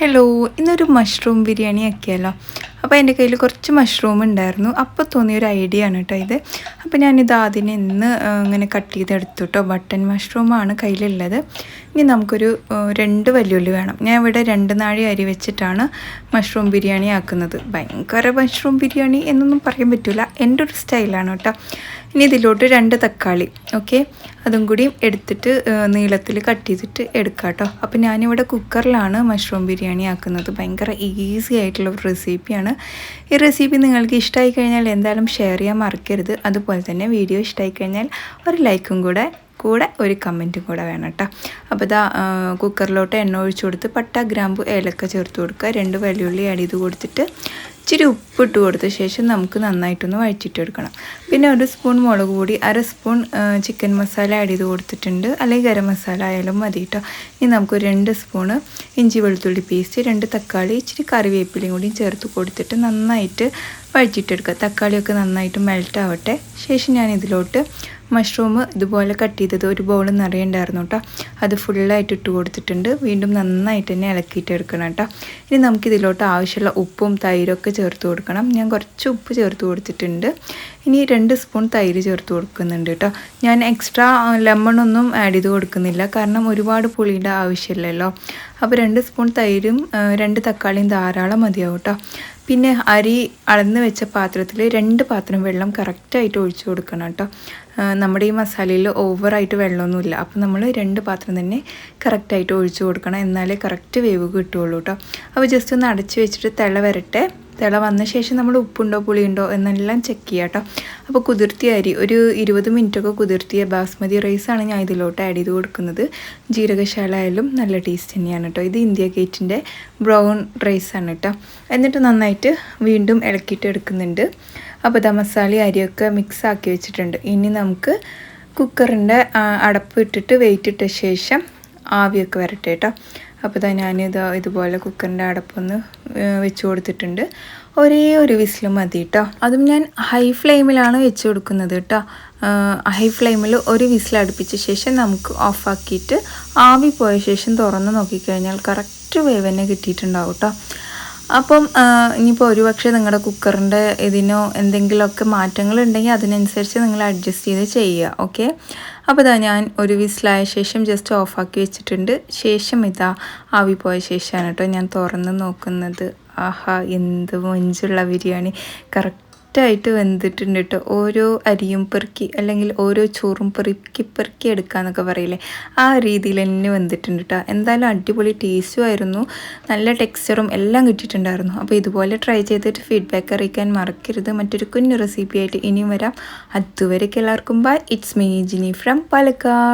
Hello ഇന്നൊരു mushroom biryani ആക്കിയാലോ അപ്പോൾ എന്റെ കയ്യിൽ കുറച്ച് മഷ്റൂം ഉണ്ടായിരുന്നു. അപ്പോൾ തോന്നിയ ഒരു ഐഡിയ ആണ് കേട്ടോ ഇത്. അപ്പോൾ ഞാനിത് ആദ്യം ഇന്ന് ഇങ്ങനെ കട്ട് ചെയ്തെടുത്തു കേട്ടോ ബട്ടൺ മഷ്റൂമാണ് കയ്യിലുള്ളത്. ഇനി നമുക്കൊരു രണ്ട് വലിയുള്ളി വേണം. ഞാൻ ഇവിടെ രണ്ട് നാഴി അരി വെച്ചിട്ടാണ് മഷ്റൂം ബിരിയാണി ആക്കുന്നത്. ഭയങ്കര മഷ്റൂം ബിരിയാണി എന്നൊന്നും പറയാൻ പറ്റില്ല എന്റെ ഒരു സ്റ്റൈലാണ് കേട്ടോ ഇനി ഇതിലോട്ട് രണ്ട് തക്കാളി ഓക്കെ അതും കൂടി എടുത്തിട്ട് നീളത്തിൽ കട്ട് ചെയ്തിട്ട് എടുക്കാം കേട്ടോ അപ്പോൾ ഞാനിവിടെ കുക്കറിലാണ് മഷ്റൂം ബിരിയാണി ആക്കുന്നത്. ഭയങ്കര ഈസി ആയിട്ടുള്ള ഒരു റെസിപ്പിയാണ്. ഈ റെസിപ്പി നിങ്ങൾക്ക് ഇഷ്ടമായി കഴിഞ്ഞാൽ എന്തായാലും ഷെയർ ചെയ്യാൻ മറക്കരുത്. അതുപോലെ തന്നെ വീഡിയോ ഇഷ്ടമായി കഴിഞ്ഞാൽ ഒരു ലൈക്കും കൂടെ കൂടെ ഒരു കമന്റും കൂടെ വേണം കേട്ടോ അപ്പോൾ ഇതാ കുക്കറിലോട്ട് എണ്ണ ഒഴിച്ചു കൊടുത്ത് പട്ട ഗ്രാമ്പു ഏലക്ക ചേർത്ത് കൊടുക്കുക. രണ്ട് വെള്ളിയുള്ളി ആഡ് ചെയ്ത് കൊടുത്തിട്ട് ഇച്ചിരി ഉപ്പ് ഇട്ട് കൊടുത്ത ശേഷം നമുക്ക് നന്നായിട്ടൊന്ന് വഴിച്ചിട്ടെടുക്കണം പിന്നെ ഒരു സ്പൂൺ മുളക് പൊടി അര സ്പൂൺ ചിക്കൻ മസാല ആഡ് ചെയ്ത് കൊടുത്തിട്ടുണ്ട്. അല്ലെങ്കിൽ ഗരം മസാല ആയാലും മതി കേട്ടോ ഇനി നമുക്ക് രണ്ട് സ്പൂണ് ഇഞ്ചി വെളുത്തുള്ളി പേസ്റ്റ് രണ്ട് തക്കാളി ഇച്ചിരി കറിവേപ്പിലയും കൂടി ചേർത്ത് കൊടുത്തിട്ട് നന്നായിട്ട് വഴിച്ചിട്ടെടുക്കുക തക്കാളിയൊക്കെ നന്നായിട്ട് മെൽറ്റ് ആവട്ടെ. ശേഷം ഞാൻ ഇതിലോട്ട് മഷ്റൂം ഇതുപോലെ കട്ട് ചെയ്തത് ഒരു ബൗൾ നിറയുണ്ടായിരുന്നു കേട്ടോ അത് ഫുള്ളായിട്ട് ഇട്ട് കൊടുത്തിട്ടുണ്ട്. വീണ്ടും നന്നായിട്ട് തന്നെ ഇളക്കിയിട്ട് എടുക്കണം കേട്ടോ ഇനി നമുക്കിതിലോട്ട് ആവശ്യമുള്ള ഉപ്പും തൈരൊക്കെ ചേർത്ത് കൊടുക്കണം. ഞാൻ കുറച്ച് ഉപ്പ് ചേർത്ത് കൊടുത്തിട്ടുണ്ട്. ഇനി രണ്ട് സ്പൂൺ തൈര് ചേർത്ത് കൊടുക്കുന്നുണ്ട് കേട്ടോ ഞാൻ എക്സ്ട്രാ ലെമണൊന്നും ആഡ് ചെയ്ത് കൊടുക്കുന്നില്ല. കാരണം ഒരുപാട് പുളിയുടെ ആവശ്യമില്ലല്ലോ. അപ്പോൾ രണ്ട് സ്പൂൺ തൈരും രണ്ട് തക്കാളിയും ധാരാളം മതിയാവും കേട്ടോ പിന്നെ അരി അളന്ന് വെച്ച പാത്രത്തിൽ രണ്ട് പാത്രം വെള്ളം കറക്റ്റായിട്ട് ഒഴിച്ചു കൊടുക്കണം കേട്ടോ നമ്മുടെ ഈ മസാലയിൽ ഓവറായിട്ട് വെള്ളമൊന്നുമില്ല. അപ്പോൾ നമ്മൾ രണ്ട് പാത്രം തന്നെ കറക്റ്റായിട്ട് ഒഴിച്ചു കൊടുക്കണം. എന്നാലേ കറക്റ്റ് വേവ് കിട്ടുള്ളൂ കേട്ടോ അപ്പോൾ ജസ്റ്റ് ഒന്ന് അടച്ച് വെച്ചിട്ട് തിള വരട്ടെ. തിള വന്ന ശേഷം നമ്മൾ ഉപ്പുണ്ടോ പുളിയുണ്ടോ എന്നെല്ലാം ചെക്ക് ചെയ്യാം കേട്ടോ അപ്പോൾ കുതിർത്തിയ അരി ഒരു ഇരുപത് മിനിറ്റൊക്കെ കുതിർത്തിയ ബാസ്മതി റൈസാണ് ഞാൻ ഇതിലോട്ട് ആഡ് ചെയ്ത് കൊടുക്കുന്നത്. ജീരകശാല ആയാലും നല്ല ടേസ്റ്റ് തന്നെയാണ് കേട്ടോ ഇത് ഇന്ത്യ ഗേറ്റിന്റെ ബ്രൗൺ റൈസാണ് കേട്ടോ എന്നിട്ട് നന്നായിട്ട് വീണ്ടും ഇളക്കിയിട്ട് എടുക്കുന്നുണ്ട്. അപ്പോൾ ദാ മസാല അരിയൊക്കെ മിക്സ് ആക്കി വെച്ചിട്ടുണ്ട്. ഇനി നമുക്ക് കുക്കറിന്റെ അടപ്പ് ഇട്ടിട്ട് വെയിറ്റ് ഇട്ട ശേഷം ആവിയൊക്കെ വരട്ടെ കേട്ടോ അപ്പോൾ തന്നെ ഞാനിത് ഇതുപോലെ കുക്കറിന്റെ അടപ്പൊന്ന് വെച്ച് കൊടുത്തിട്ടുണ്ട്. ഒരേ ഒരു വിസിൽ മതി കേട്ടോ അതും ഞാൻ ഹൈ ഫ്ലെയിമിലാണ് വെച്ച് കൊടുക്കുന്നത് കേട്ടോ ഹൈ ഫ്ലെയിമിൽ ഒരു വിസിൽ അടുപ്പിച്ച ശേഷം നമുക്ക് ഓഫാക്കിയിട്ട് ആവി പോയ ശേഷം തുറന്ന് നോക്കിക്കഴിഞ്ഞാൽ കറക്റ്റ് വേവ് തന്നെ കിട്ടിയിട്ടുണ്ടാവും കേട്ടോ അപ്പം ഇനിയിപ്പോൾ ഒരുപക്ഷെ നിങ്ങളുടെ കുക്കറിന്റെ ഇതിനോ എന്തെങ്കിലുമൊക്കെ മാറ്റങ്ങൾ ഉണ്ടെങ്കിൽ അതിനനുസരിച്ച് നിങ്ങൾ അഡ്ജസ്റ്റ് ചെയ്ത് ചെയ്യുക ഓക്കെ അപ്പോൾ ഇതാ ഞാൻ ഒരു വിസിലായ ശേഷം ജസ്റ്റ് ഓഫാക്കി വെച്ചിട്ടുണ്ട്. ശേഷം ഇതാ ആവി പോയ ശേഷമാണ് കേട്ടോ ഞാൻ തുറന്ന് നോക്കുന്നത്. ആഹാ എന്ത് മൊഞ്ചുള്ള ബിരിയാണി. കറക്റ്റായിട്ട് വെന്തിട്ടുണ്ട് കേട്ടോ ഓരോ അരിയും പെറുക്കി അല്ലെങ്കിൽ ഓരോ ചോറും പെറുക്കി പെറുക്കി എടുക്കുക എന്നൊക്കെ പറയില്ലേ? ആ രീതിയിൽ തന്നെ വെന്തിട്ടുണ്ട് കേട്ടോ എന്തായാലും അടിപൊളി ടേസ്റ്റും ആയിരുന്നു. നല്ല ടെക്സ്ചറും എല്ലാം കിട്ടിയിട്ടുണ്ടായിരുന്നു. അപ്പോൾ ഇതുപോലെ ട്രൈ ചെയ്തിട്ട് ഫീഡ്ബാക്ക് അറിയിക്കാൻ മറക്കരുത്. മറ്റൊരു കുഞ്ഞു റെസിപ്പി ആയിട്ട് ഇനിയും വരാം. അതുവരേക്ക് എല്ലാവർക്കും bye it's me Jini from Palakkad